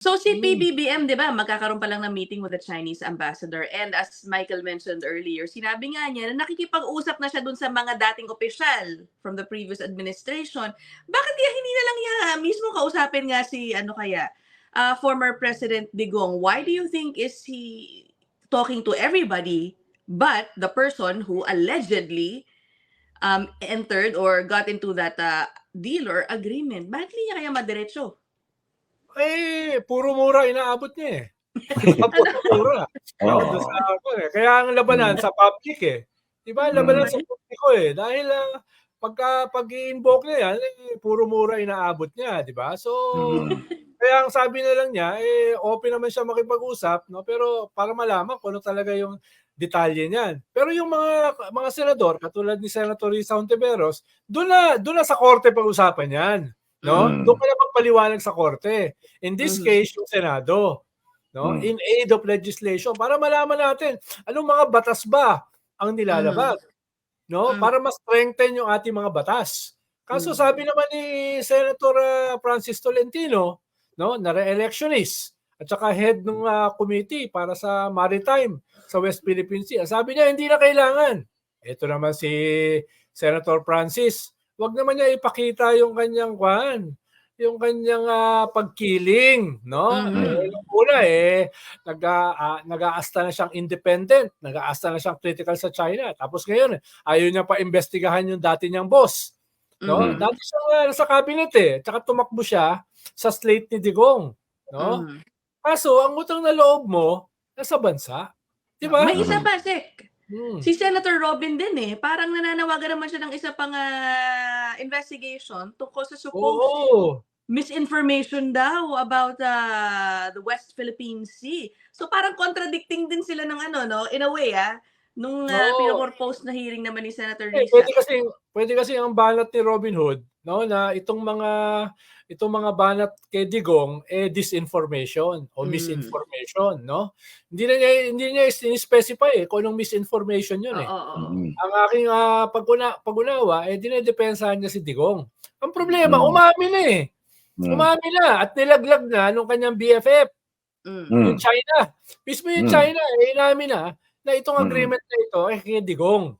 So si Hmm. PBBM, 'di ba, magkakaroon pa lang ng meeting with the Chinese ambassador and as Michael mentioned earlier, sinabi nga niya na nakikipag-usap na siya dun sa mga dating opisyal from the previous administration. Bakit kaya hindi na lang niya mismo kausapin nga si ano kaya, ah, former President Digong? Why do you think is he talking to everybody but the person who allegedly um, entered or got into that ah, deal or agreement? Bakit niya kaya madiretso? Eh, puro mura inaabot niya eh. puro mura. Doon sa ako eh. Kaya ang labanan sa public eh. Di ba? Labanan sa publiko eh. Dahil ah, pagka pag i-invoke niya yan, eh, puro mura inaabot niya, di ba? So, kaya ang sabi na lang niya, eh, open naman siya makipag-usap, no? pero para malaman kung ano talaga yung detalye niyan. Pero yung mga mga senador, katulad ni Senator Risa Ontiveros, doon na, doon na sa korte pag-usapan yan. No? Mm. Doon ka na magpaliwanag sa korte. In this Mhm. case, yung Senado. No? Mm. In aid of legislation para malaman natin anong mga batas ba ang nilalabag. No? Mm. Para mas strengthen yung ating mga batas. Kaso Mm. sabi naman ni Senator ah, Francis Tolentino, no, na re-electionist at saka head ng ah, committee para sa maritime sa West Philippine Sea. Sabi niya hindi na kailangan. Ito naman si Senator Francis, wag naman niya ipakita yung kanyang kwan, yung kanyang ah, pagkiling, no? Yung una eh nag ah, nag-aasta na siyang independent, nag-aasta na siyang critical sa China. Tapos ngayon, ayaw niya pa imbestigahan yung dati niyang boss. No? Mhm. Dati siya nga sa cabinet eh. Tsaka tumakbo siya sa slate ni Digong. No? Mhm. Kaso, ang utang na loob mo, nasa bansa. Di ba? May isa pa, Sek. Hmm. Si Senator Robin din eh. Parang nananawagan naman siya ng isa pang ah, investigation tungkol sa supposed Oo. misinformation daw about ah, the West Philippine Sea. So parang contradicting din sila ng ano, no? In a way, ah. Nung uh, Oo. pinopropose na hearing naman ni Senator Eh, Risa. pwede kasi pwede kasi ang banat ni Robin Hood, no, na itong mga itong mga banat kay Digong eh disinformation o Mm. misinformation, no? Hindi na niya hindi niya specify eh kung anong misinformation 'yun Oo, eh. oo, oo. Mm. ang aking ah, paguna, pag-unawa, eh, dinedepensahan niya si Digong. Ang problema, Mm. umamin na eh. Mm. Umamin na at nilaglag na nung kanyang BFF, Mm. Mm. yung China. Mismo yung Mm. China, eh, inamin na na itong Mm. agreement na ito ay kay Digong.